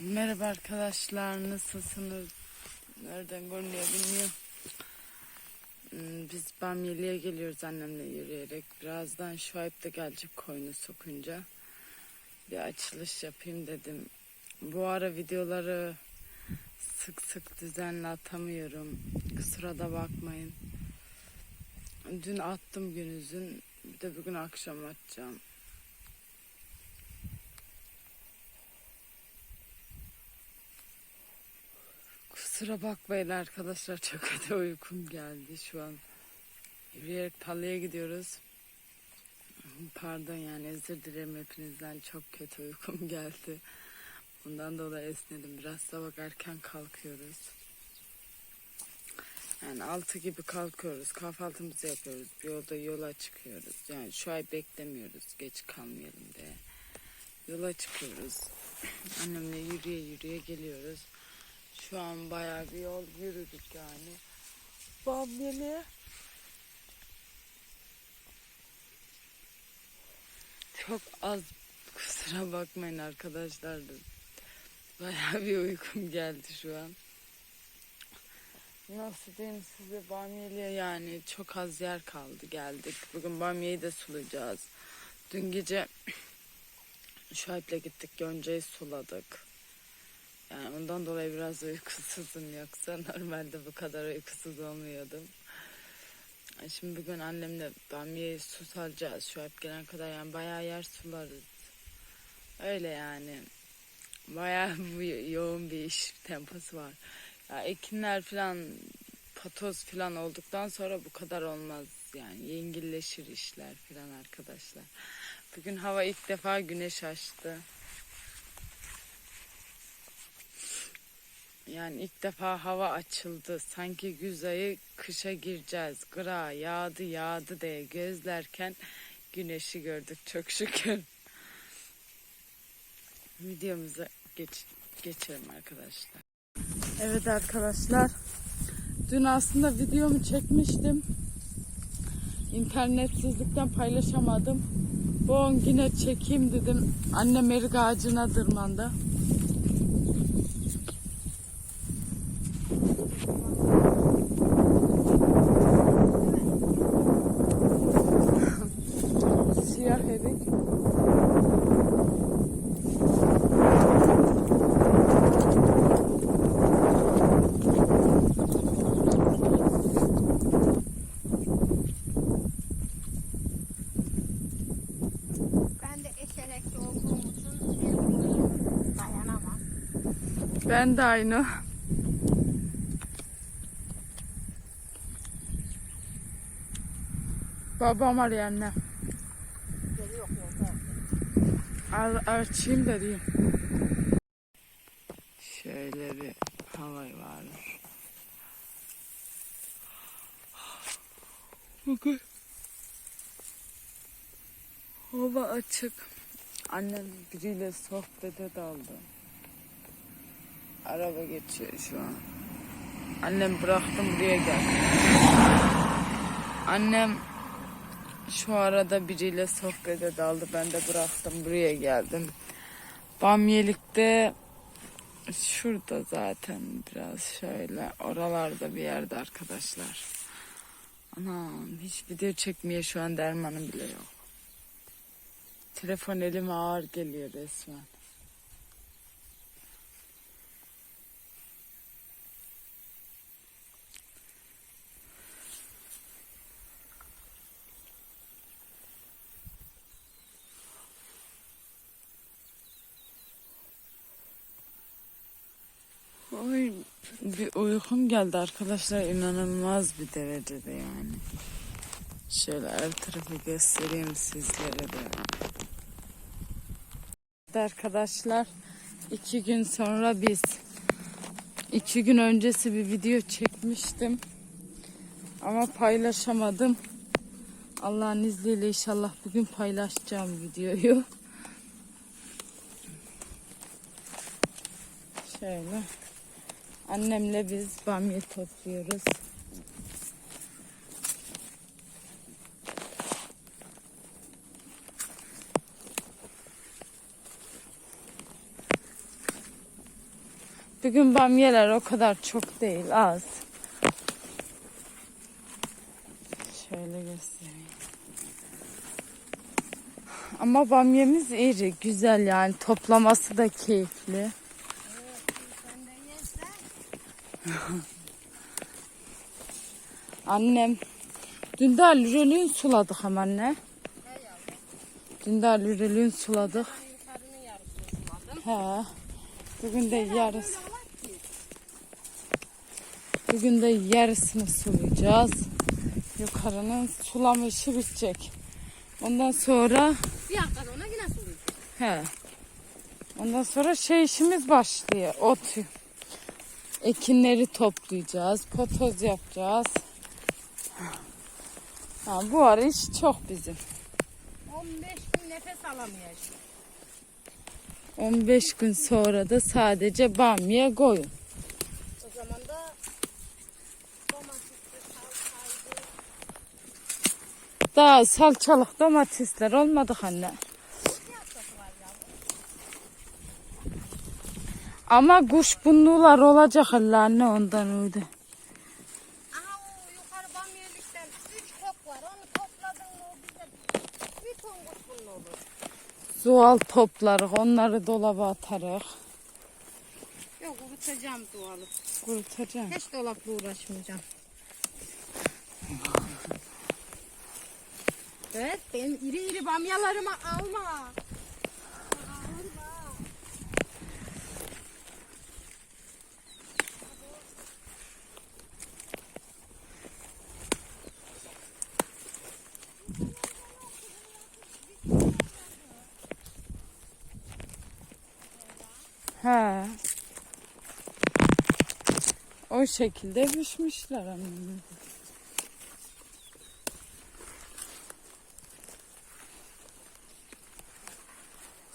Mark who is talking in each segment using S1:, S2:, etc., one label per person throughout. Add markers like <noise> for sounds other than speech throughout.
S1: Merhaba arkadaşlar nasılsınız? Nereden görünüyor bilmiyorum. Hmm, Biz Bamyeli'ye geliyoruz annemle yürüyerek. Birazdan Şuayb da gelecek koyunu sokunca. Bir açılış yapayım dedim. Bu ara videoları sık sık düzenli atamıyorum. Kusura da bakmayın. Dün attım günüzün. Bir de bugün akşam atacağım. Kusura bakmayın arkadaşlar çok <laughs> kötü uykum geldi şu an. Yürüyerek tarlaya gidiyoruz. Pardon yani özür dilerim hepinizden çok kötü uykum <laughs> geldi. Ondan dolayı esnedim. Biraz sabah erken kalkıyoruz. Yani altı gibi kalkıyoruz. Kahvaltımızı yapıyoruz. Bir yolda yola çıkıyoruz. Yani şu ay beklemiyoruz. Geç kalmayalım diye. Yola çıkıyoruz. <clears throat> Annemle yürüye yürüye geliyoruz. Şu an bayağı bir yol yürüdük yani. Bamyeli. Çok az kusura bakmayın arkadaşlar. Bayağı bir uykum geldi şu an. Nasıl diyeyim size Bamyeli'ye yani çok az yer kaldı geldik. Bugün Bamye'yi de sulayacağız. Dün gece <clears throat> Şuayb'le gittik Yonca'yı suladık. Yani ondan dolayı biraz uykusuzum yoksa <laughs> normalde bu kadar uykusuz olmuyordum. Şimdi bugün annemle bamyeyi su salacağız şu hep gelene kadar yani bayağı yer sularız. Öyle yani. Bayağı <laughs> yoğun bir iş temposu var. Ya ekinler falan patoz falan olduktan sonra bu kadar olmaz yani yengilleşir işler falan arkadaşlar. Bugün hava ilk defa güneş açtı. Yani ilk defa hava açıldı. Sanki güz ayı kışa gireceğiz. Gra yağdı yağdı diye gözlerken güneşi gördük çok şükür. Videomuza geç, geçelim arkadaşlar. Evet arkadaşlar. Dün aslında videomu çekmiştim. İnternetsizlikten paylaşamadım. Bu on yine çekeyim dedim. Annem erik ağacına tırmandı.
S2: Ben de
S1: aynı. Babam arıyor anne. Al, açayım da diyeyim. Şöyle bir hava var. Bakın. Hava açık. Annem biriyle sohbete daldı. Araba geçiyor şu an. Annem bıraktım buraya gel. Annem şu arada biriyle sohbete daldı. Ben de bıraktım buraya geldim. Bamyelik'te şurada zaten biraz şöyle oralarda bir yerde arkadaşlar. Anam hiç video çekmeye şu an dermanım bile yok. Telefon elime ağır geliyor resmen. Bir uykum geldi arkadaşlar inanılmaz bir derecede yani. Şöyle her tarafı göstereyim sizlere de. Arkadaşlar iki gün sonra biz iki gün öncesi bir video çekmiştim. Ama paylaşamadım. Allah'ın izniyle inşallah bugün paylaşacağım videoyu. Şöyle. Annemle biz bamya topluyoruz. Bugün bamyeler o kadar çok değil az. Şöyle göstereyim. Ama bamyemiz iri, güzel yani toplaması da keyifli.
S2: Sen de yersen
S1: Annem dün de lürelüğün suladık ama anne. Dün de lürelüğün suladık. He. Bugün de yarısı. Bugün de yarısını sulayacağız. Yukarının sulama işi bitecek. Ondan sonra
S2: Bir hafta sonra yine sulayacağım.
S1: he. Ondan sonra şey işimiz başlıyor. Ot ekinleri toplayacağız. Potoz yapacağız. Ha, bu ara iş çok bizim.
S2: 15 gün nefes alamayacağım.
S1: 15 gün sonra da sadece bamya koyun.
S2: O zaman da domatesli, salçaydı.
S1: Daha salçalık domatesler olmadık anne. Ama kuşbunlular olacak Allah anne ondan öyle.
S2: Bamyelikten 3 kok var. Onu topladın mı bize bir ton kuşbunlu olur.
S1: Zuhal toplarız, onları dolaba atarız.
S2: Yok kurutacağım doğalı.
S1: Kurutacağım.
S2: Hiç dolapla uğraşmayacağım. <laughs> Evet benim iri iri bamyalarımı alma.
S1: He. O şekilde pişmişler annem.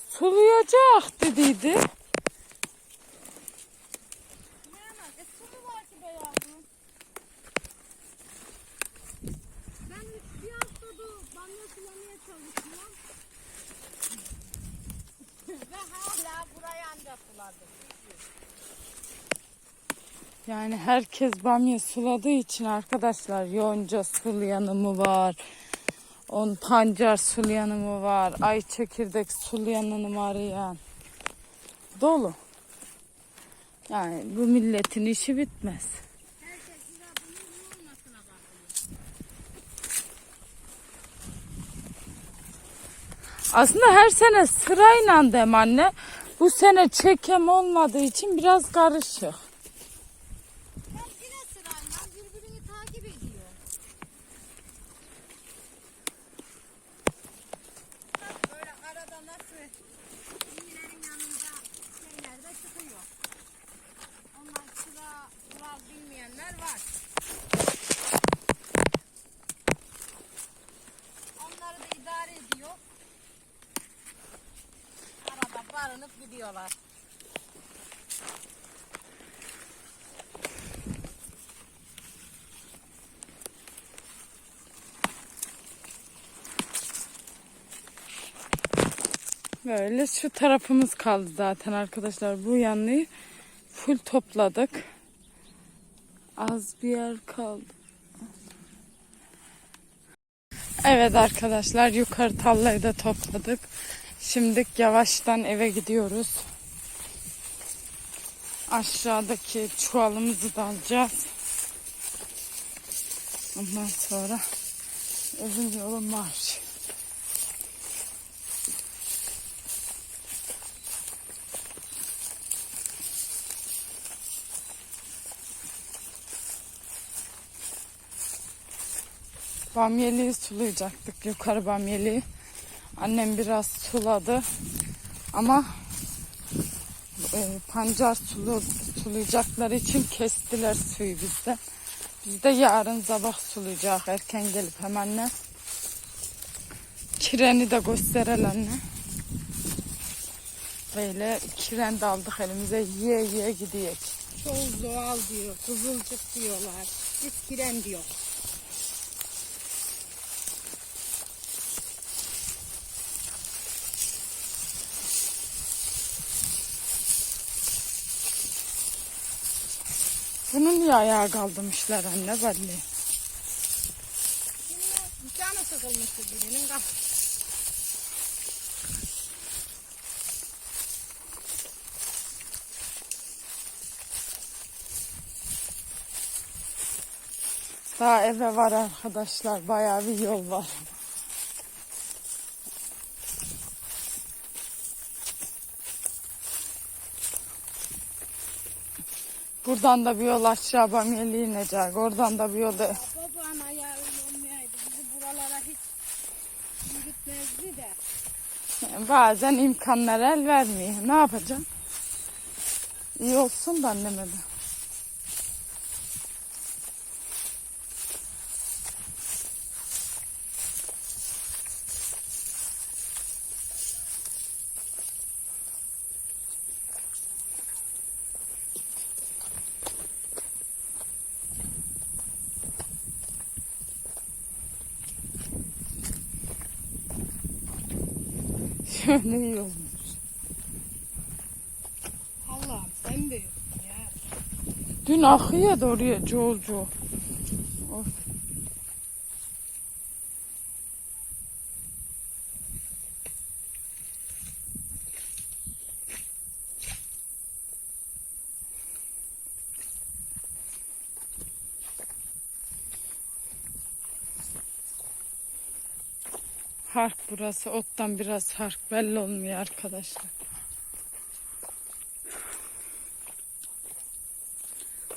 S1: Sulayacak dediydi.
S2: Yiyemez. E su mu var ki be yavrum? Ben üç bir haftadır bamya sulamaya çalışıyorum. Ve hala buraya ancak suladım.
S1: Yani herkes bamya suladığı için arkadaşlar yonca sulayanı mı var? On pancar sulayanı mı var? Ay çekirdek sulayanını mı arayan? Dolu. Yani bu milletin işi bitmez. Aslında her sene sırayla dem anne. Bu sene çekem olmadığı için biraz karışık.
S2: Hep yine birbirini takip ediyor. Arada nasıl iğnenin yanında şeyler de çıkıyor. Onlar sıra kural bilmeyenler var. Onları da idare ediyor. Arada barınıp gidiyorlar.
S1: Böyle şu tarafımız kaldı zaten arkadaşlar. Bu yanlıyı full topladık. Az bir yer kaldı. Evet arkadaşlar yukarı tallayı da topladık. Şimdi yavaştan eve gidiyoruz. Aşağıdaki çuvalımızı da alacağız. Ondan sonra evin yolu marş. Bamyeliği sulayacaktık yukarı bamyeliği. Annem biraz suladı ama e, pancar sulu, sulayacakları için kestiler suyu bizden. Biz de yarın sabah sulayacak erken gelip hemen ne? Kireni de gösterelim anne. Böyle kiren de aldık elimize yiye yiye gidiyor.
S2: Çoğu doğal diyor, kızılcık diyorlar. Biz kiren diyor.
S1: Bunu niye ayağa kaldırmışlar anne belli.
S2: Canı sıkılmıştı birinin.
S1: Daha eve var arkadaşlar. Bayağı bir yol var. Buradan da bir yol aşağı Bamyeli inecek. Oradan da bir yol da...
S2: Babaan ayağı öyle olmayaydı. Bizi buralara hiç yürütmezdi de.
S1: Bazen imkanlar el vermiyor. Ne yapacağım? İyi olsun da anneme de. Şöyle iyi olmuş.
S2: Allah'ım sen büyüksün ya.
S1: Dün akıyordu oraya Jojo. Of. Burası. Ottan biraz hark belli olmuyor arkadaşlar.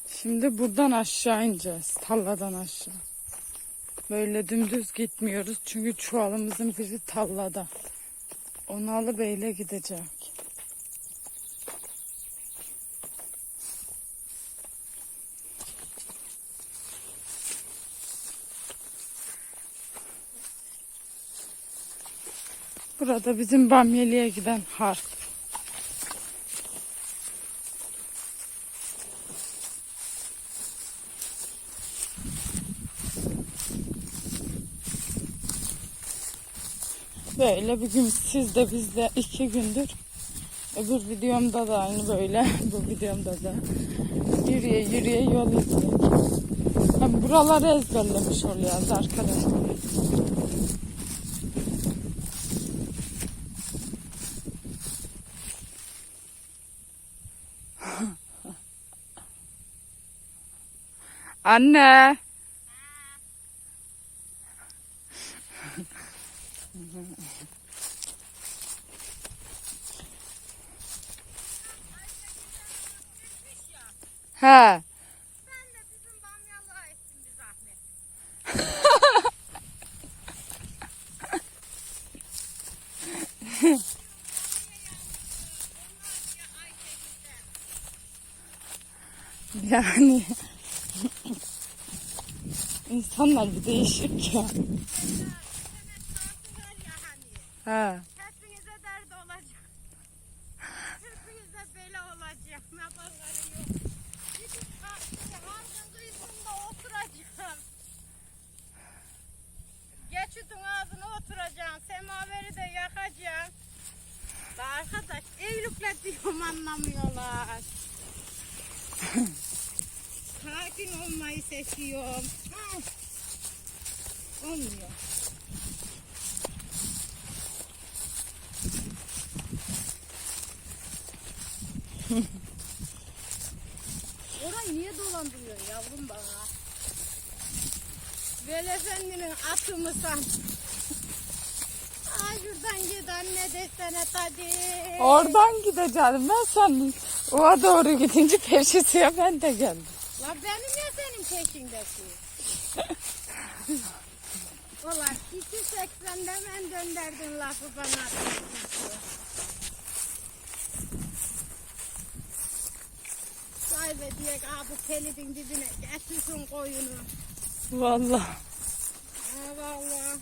S1: Şimdi buradan aşağı ineceğiz. Talladan aşağı. Böyle dümdüz gitmiyoruz. Çünkü çuvalımızın biri tallada. Onu alıp eyle gidecek. Burada bizim Bamyeli'ye giden harp. Böyle bugün siz de biz de iki gündür öbür videomda da aynı böyle <laughs> bu videomda da yürüye yürüye yol izledik. Hem buraları ezberlemiş oluyoruz arkadaşlar. Anne. He. <laughs> Yani insanlar bir değişik ya. He.
S2: Hepinize dert olacak. Hepinize bela olacak. Nabalları yok. Gidip kalkınca halkın kıyısında oturacağım. Geçidin ağzına oturacaksın. Semaveri de yakacaksın. Da arkadaş evlilikle diyorum anlamıyorlar. <laughs> Sakin olmayı seçiyorum. Olmuyor. <laughs> Orayı niye dolandırıyorsun yavrum bana? Veli Efendi'nin atı mı sen? Ay şuradan git anne desene hadi.
S1: Oradan gideceğim ben sen oğa doğru gidince peşisiye ben de geldim.
S2: La benim ya senin <laughs> peşindeki. Ulan 2.80'de hemen gönderdin lafı bana. Sahibe diye abi pelidin dibine getirsin koyunu.
S1: Vallahi.
S2: Ha valla.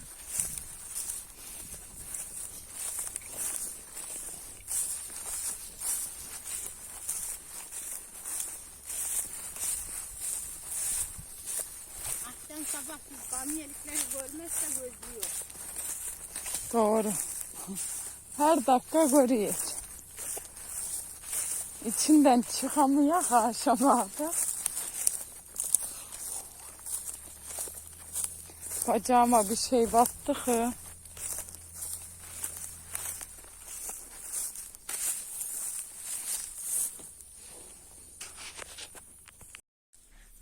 S2: bak biz görmezse gözlüyor.
S1: Doğru. Her dakika görüyor. İçinden çıkamıyor aşamada. Bacağıma bir şey bastı ki.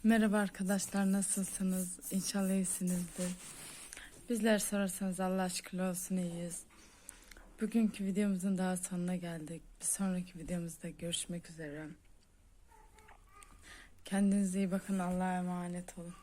S1: Merhaba arkadaşlar nasılsınız? İnşallah iyisinizdir. Bizler sorarsanız Allah aşkına olsun iyiyiz. Bugünkü videomuzun daha sonuna geldik. Bir sonraki videomuzda görüşmek üzere. Kendinize iyi bakın. Allah'a emanet olun.